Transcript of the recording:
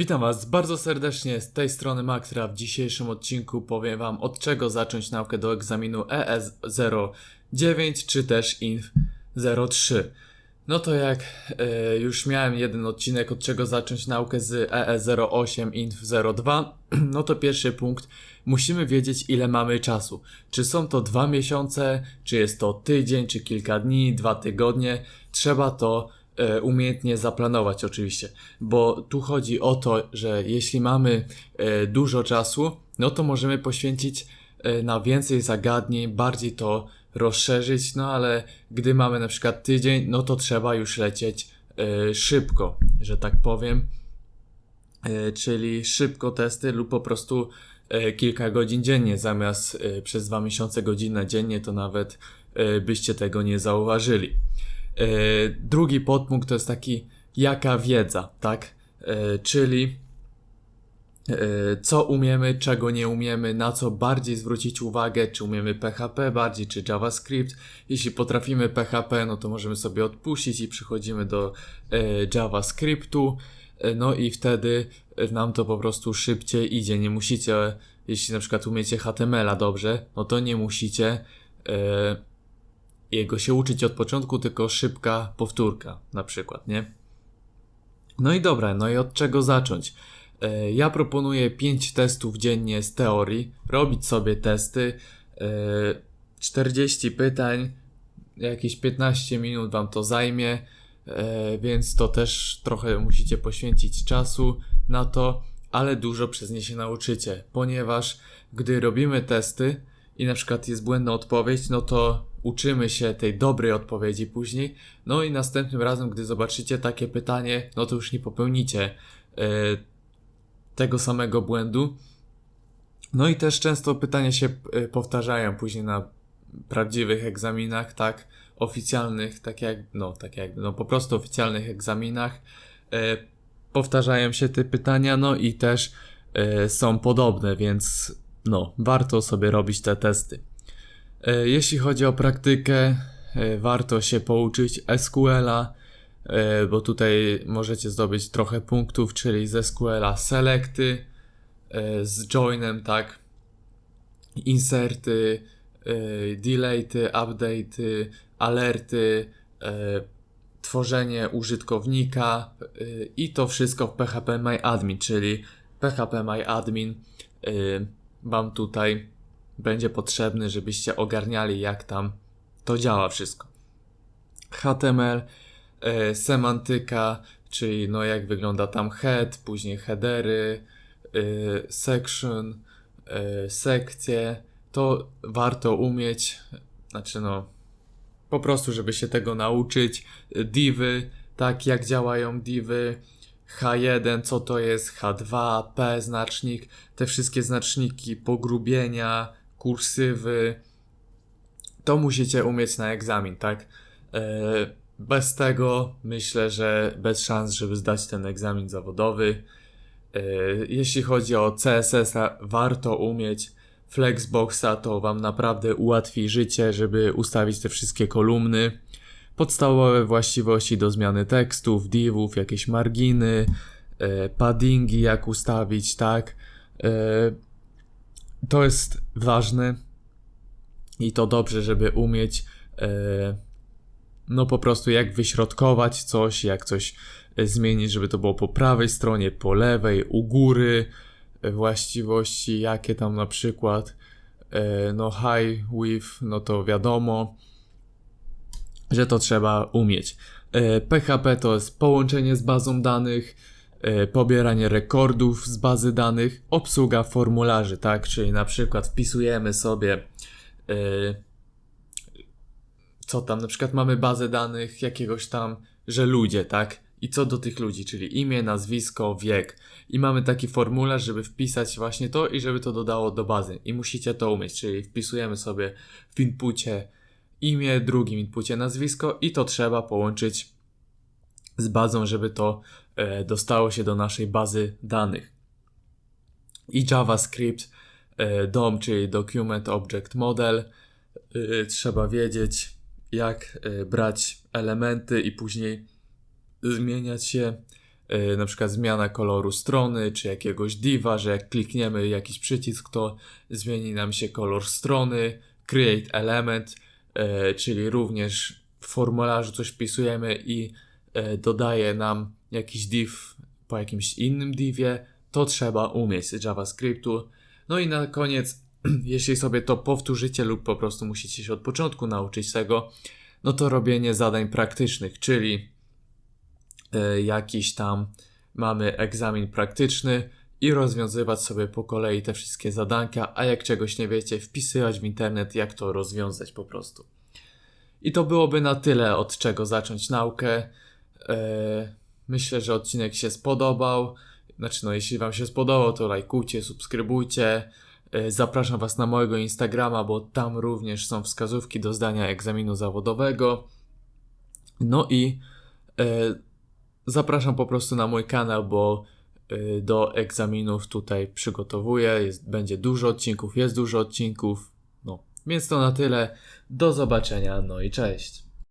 Witam Was bardzo serdecznie z tej strony Maxra. W dzisiejszym odcinku powiem Wam od czego zacząć naukę do egzaminu E ES09 czy też INF03. No to jak e, już miałem jeden odcinek od czego zacząć naukę z E ES08 INF02, no to pierwszy punkt musimy wiedzieć ile mamy czasu. Czy są to dwa miesiące, czy jest to tydzień, czy kilka dni, dwa tygodnie. Trzeba to umiejętnie zaplanować oczywiście, bo tu chodzi o to, że jeśli mamy e, dużo czasu, no to możemy poświęcić e, na więcej zagadnień, bardziej to rozszerzyć, no ale gdy mamy na przykład tydzień, no to trzeba już lecieć e, szybko, że tak powiem, e, czyli szybko testy lub po prostu e, kilka godzin dziennie, zamiast e, przez dwa miesiące godzinę dziennie, to nawet e, byście tego nie zauważyli. E, drugi podpunkt to jest taki, jaka wiedza, tak? E, czyli e, co umiemy, czego nie umiemy, na co bardziej zwrócić uwagę, czy umiemy PHP bardziej, czy JavaScript. Jeśli potrafimy PHP, no to możemy sobie odpuścić i przechodzimy do JavaScriptu, no i wtedy nam to po prostu szybciej idzie. Nie musicie, jeśli na przykład umiecie HTML-a dobrze, no to nie musicie jego się uczyć od początku, tylko szybka powtórka, na przykład, nie? No i dobra, no i od czego zacząć? E, Ja proponuję 5 testów dziennie z teorii, robić sobie testy, e, 40 pytań, jakieś 15 minut wam to zajmie, e, więc to też trochę musicie poświęcić czasu na to, ale dużo przez nie się nauczycie, ponieważ gdy robimy testy i na przykład jest błędna odpowiedź, no to uczymy się tej dobrej odpowiedzi później, no i następnym razem, gdy zobaczycie takie pytanie, no to już nie popełnicie e, tego samego błędu. No i też często pytania się e, powtarzają później na prawdziwych egzaminach, tak, oficjalnych, tak jak, no, tak jak, no po prostu oficjalnych egzaminach. E, powtarzają się te pytania, no i też są podobne, więc no, warto sobie robić te testy. E, Jeśli chodzi o praktykę, e, warto się pouczyć SQL-a, e, bo tutaj możecie zdobyć trochę punktów, czyli z SQL-a selecty, z joinem, tak, inserty, delety, update'y, alerty, tworzenie użytkownika i to wszystko w PHP MyAdmin, czyli PHP MyAdmin wam tutaj będzie potrzebny, żebyście ogarniali jak tam to działa wszystko. HTML, e, semantyka, czyli no jak wygląda tam head, później headery, e, section, e, sekcje, to warto umieć, znaczy no po prostu, żeby się tego nauczyć. Divy, tak jak działają divy, H1, co to jest, H2, P znacznik, te wszystkie znaczniki, pogrubienia, kursywy, to musicie umieć na egzamin, tak? E, Bez tego myślę, że bez szans, żeby zdać ten egzamin zawodowy. E, Jeśli chodzi o CSS, -a, warto umieć Flexboxa, to Wam naprawdę ułatwi życie, żeby ustawić te wszystkie kolumny. Podstawowe właściwości do zmiany tekstów, divów, jakieś marginy, e, paddingi, jak ustawić, tak? E, to jest ważne i to dobrze, żeby umieć e, no po prostu jak wyśrodkować coś, jak coś zmienić, żeby to było po prawej stronie, po lewej, u góry, właściwości, jakie tam na przykład no high, with, no to wiadomo, że to trzeba umieć. E, PHP to jest połączenie z bazą danych, e, pobieranie rekordów z bazy danych, obsługa formularzy, tak? Czyli na przykład wpisujemy sobie e, co tam, na przykład mamy bazę danych jakiegoś tam, że ludzie, tak? I co do tych ludzi, czyli imię, nazwisko, wiek. I mamy taki formularz, żeby wpisać właśnie to i żeby to dodało do bazy. I musicie to umieć, czyli wpisujemy sobie w inpucie imię, drugim inpucie nazwisko i to trzeba połączyć z bazą, żeby to e, dostało się do naszej bazy danych. I JavaScript, e, DOM, czyli Document Object Model. E, trzeba wiedzieć, jak brać elementy i później zmieniać je na przykład zmiana koloru strony, czy jakiegoś diva, że jak klikniemy jakiś przycisk, to zmieni nam się kolor strony, create element, czyli również w formularzu coś wpisujemy i y, dodaje nam jakiś div po jakimś innym divie, to trzeba umieć JavaScriptu. No i na koniec, jeśli sobie to powtórzycie lub po prostu musicie się od początku nauczyć tego, no to robienie zadań praktycznych, czyli y, jakiś tam mamy egzamin praktyczny i rozwiązywać sobie po kolei te wszystkie zadanka, a jak czegoś nie wiecie, wpisywać w internet, jak to rozwiązać po prostu. I to byłoby na tyle, od czego zacząć naukę. E, Myślę, że odcinek się spodobał. Znaczy, no, jeśli Wam się spodobał, to lajkujcie, subskrybujcie. E, Zapraszam Was na mojego Instagrama, bo tam również są wskazówki do zdania egzaminu zawodowego. No i e, zapraszam po prostu na mój kanał, bo do egzaminów tutaj przygotowuję. Jest, będzie dużo odcinków, jest dużo odcinków. No, więc to na tyle. Do zobaczenia, no i cześć.